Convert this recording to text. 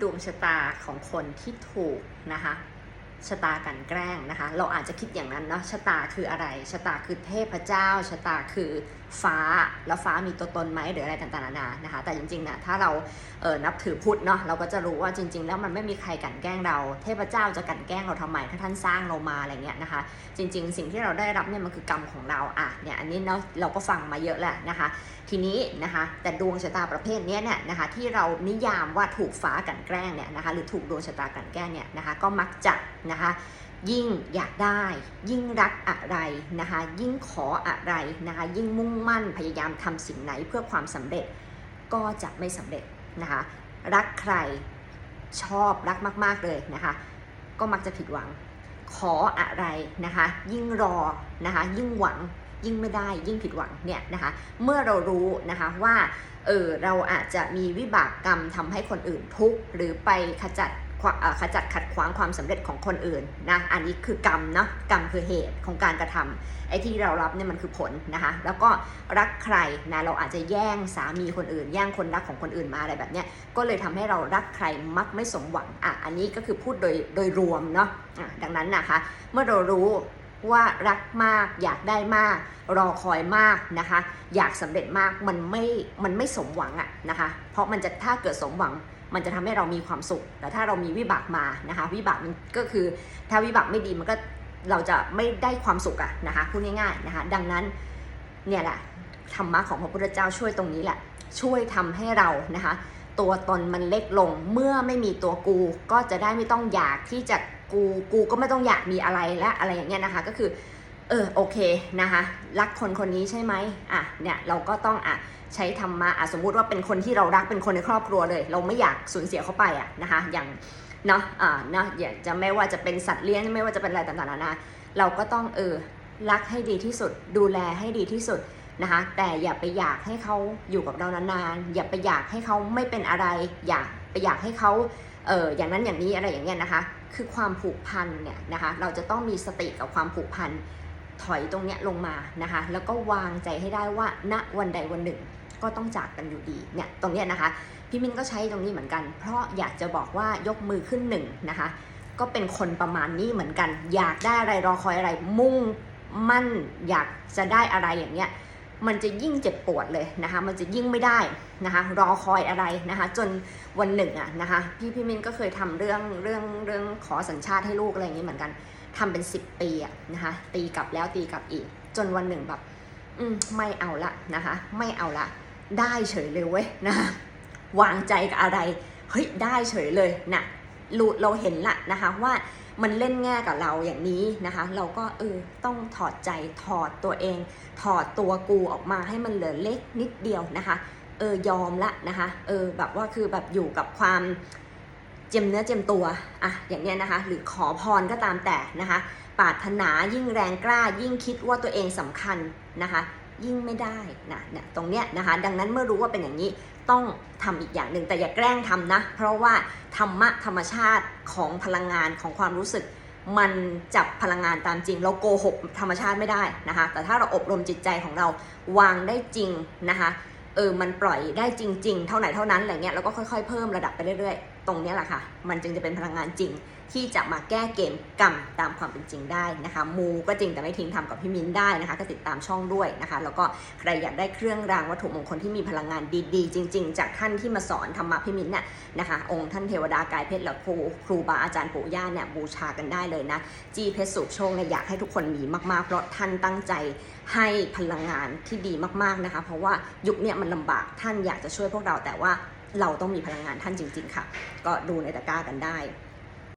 ดวงชะตาของคนที่ถูกนะคะ ชะตากันแกล้งนะคะ เราอาจจะคิดอย่างนั้นเนาะชะตาคืออะไร ชะตาคือเทพเจ้า ชะตาคือฟ้า แล้วฟ้ามีตัวตนไหมหรืออะไรต่างๆนานานะคะ แต่จริงๆนะถ้าเราเออนับถือพุทธเนาะเราก็จะรู้ว่าจริง ๆ แล้วมันไม่มีใครกลันแกล้งเรา เทพเจ้าจะกลันแกล้งเราทำไมถ้าท่านสร้างเรามาอะไรเงี้ยนะคะ จริง ๆ สิ่งที่เราได้รับเนี่ยมันคือกรรมของเราอะเนี่ยอันนี้เนาะเราก็ฟังมาเยอะแหละนะคะ ทีนี้นะคะแต่ดวงชะตาประเภทนี้เนี่ยนะคะที่เรานิยามว่าถูกฟ้ากลันแกล้งเนี่ยนะคะหรือถูกดวงชะตากลันแกล้งเนี่ยนะคะก็มักจะนะคะ ยิ่งอยากได้ ยิ่งรักอะไรนะคะ ยิ่งขออะไรนะคะ ยิ่งมุ่งมั่นพยายามทำสิ่งไหนเพื่อความสำเร็จก็จะไม่สำเร็จนะคะ รักใครชอบรักมาก ๆ เลยนะคะ ก็มักจะผิดหวัง ขออะไรนะคะ ยิ่งรอนะคะ ยิ่งหวังยิ่งไม่ได้ยิ่งผิดหวังเนี่ยนะคะ เมื่อเรารู้นะคะว่าเออเราอาจจะมีวิบากกรรมทำให้คนอื่นทุกข์หรือไปขจัด ขจัดขัดขวางความสำเร็จของคนอื่นนะอันนี้คือกรรมเนาะกรรมคือเหตุของการกระทำไอ้ที่เรารับเนี่ยมันคือผลนะคะแล้วก็รักใครนะเราอาจจะแย่งสามีคนอื่น แย่งคนรักของคนอื่นมาอะไรแบบเนี้ยก็เลยทำให้เรารักใครมักไม่สมหวังอะอันนี้ก็คือพูดโดยโดยรวมเนาะะดังนั้นนะคะ เมื่อเรารู้ว่ารักมากอยากได้มาก รอคอยมากนะคะ อยากสำเร็จมากมันไม่มันไม่สมหวังอะนะคะ เพราะมันจะถ้าเกิดสมหวัง มันจะทำให้เรามีความสุข แต่ถ้าเรามีวิบากมานะคะ วิบากมันก็คือถ้าวิบากไม่ดีมันก็เราจะไม่ได้ความสุขอะนะคะพูดง่ายๆนะคะ ดังนั้นเนี่ยแหละธรรมะของพระพุทธเจ้าช่วยตรงนี้แหละ ช่วยทำให้เรานะคะ ตัวตนมันเล็กลงเมื่อไม่มีตัวกูก็จะได้ไม่ต้องอยากที่จะกูกูก็ไม่ต้องอยากมีอะไรและอะไรอย่างเงี้ยนะคะ ก็คือ เออโอเคนะคะรักคนคนนี้ใช่ไหมอะเนี่ยเราก็ต้องอะใช้ธรรมะอะสมมุติว่าเป็นคนที่เรารักเป็นคนในครอบครัวเลย เราไม่อยากสูญเสียเขาไปอะนะคะอย่างเนาะอ่าเนาะอย่าจะไม่ว่าจะเป็นสัตว์เลี้ยงไม่ว่าจะเป็นอะไรต่างๆนานาเราก็ต้องเออรักให้ดีที่สุด ดูแลให้ดีที่สุดนะคะแต่อย่าไปอยากให้เขาอยู่กับเรานานๆอย่าไปอยากให้เขาไม่เป็นอะไร อยากไปอยากให้เขาเอออย่างนั้นอย่างนี้อะไรอย่างเงี้ยนะคะ คือความผูกพันเนี่ยนะคะเราจะต้องมีสติกับความผูกพัน ถอยตรงเนี้ยลงมานะคะ แล้วก็วางใจให้ได้ว่าณวันใดวันหนึ่ง ก็ต้องจากกันอยู่ดีเนี่ยตรงเนี้ยนะคะ พี่มินก็ใช้ตรงนี้เหมือนกัน เพราะอยากจะบอกว่ายกมือขึ้นหนึ่งนะคะ ก็เป็นคนประมาณนี้เหมือนกัน อยากได้อะไรรอคอยอะไรมุ่งมั่นอยากจะได้อะไรอย่างเงี้ย มันจะยิ่งเจ็บปวดเลยนะคะ มันจะยิ่งไม่ได้นะคะรอคอยอะไรนะคะ จนวันหนึ่งอะนะคะพี่พี่มินก็เคยทำเรื่องเรื่องเรื่องขอสัญชาติให้ลูกอะไรอย่างนี้เหมือนกันทำเป็น 10 ปีอะนะคะตีกลับแล้วตีกลับอีก จนวันหนึ่งแบบอืมไม่เอาละนะคะ ไม่เอาละได้เฉยเลยเว้ยนะคะวางใจกับอะไรเฮ้ยได้เฉยเลยนะรู้เราเห็นละนะคะว่า มันเล่นแง่กับเราอย่างนี้นะคะ เราก็เออต้องถอดใจถอดตัวเอง ถอดตัวกูออกมาให้มันเหลือเล็กนิดเดียวนะคะ เออยอมละนะคะ เออแบบว่าคือแบบอยู่กับความเจียมเนื้อเจียมตัวอะอย่างเนี้ยนะคะ หรือขอพรก็ตามแต่นะคะปรารถนายิ่งแรงกล้ายิ่งคิดว่าตัวเองสำคัญนะคะ ยิ่งไม่ได้นะเนี่ยตรงเนี้ยนะคะ ดังนั้นเมื่อรู้ว่าเป็นอย่างนี้ต้องทำอีกอย่างหนึ่งแต่อย่าแกล้งทำนะ เพราะว่าธรรมะธรรมชาติของพลังงานของความรู้สึก มันจับพลังงานตามจริง เราโกหกธรรมชาติไม่ได้นะคะ แต่ถ้าเราอบรมจิตใจของเราวางได้จริงนะคะเออมันปล่อยได้จริง ๆ เท่าไหนเท่านั้นอะไรเงี้ยแล้วก็ค่อยๆเพิ่มระดับไปเรื่อยๆ ตรงนี้แหละค่ะ มันจึงจะเป็นพลังงานจริง ที่จะมาแก้เกมกรรมตามความเป็นจริงได้นะคะ มูก็จริงแต่ไม่ทิ้งทำกับพี่มิ้นได้นะคะ ก็ติดตามช่องด้วยนะคะ แล้วก็ใครอยากได้เครื่องรางวัตถุมงคลที่มีพลังงานดีๆ จริง ๆ จากท่านที่มาสอนธรรมะพี่มิ้นเนี่ยนะคะ องค์ท่านเทวดากายเพชรและครูครูบาอาจารย์ปู่ย่าเนี่ยบูชากันได้เลยนะจีเพชรสูบโชคเนี่ยอยากให้ทุกคนมีมากๆเพราะท่านตั้งใจให้พลังงานที่ดีมากๆนะคะ เพราะว่ายุคนี้มันลำบากท่านอยากจะช่วยพวกเราแต่ว่า เราต้องมีพลังงานท่านจริง ๆ ค่ะ ก็ดูในตะกร้ากันได้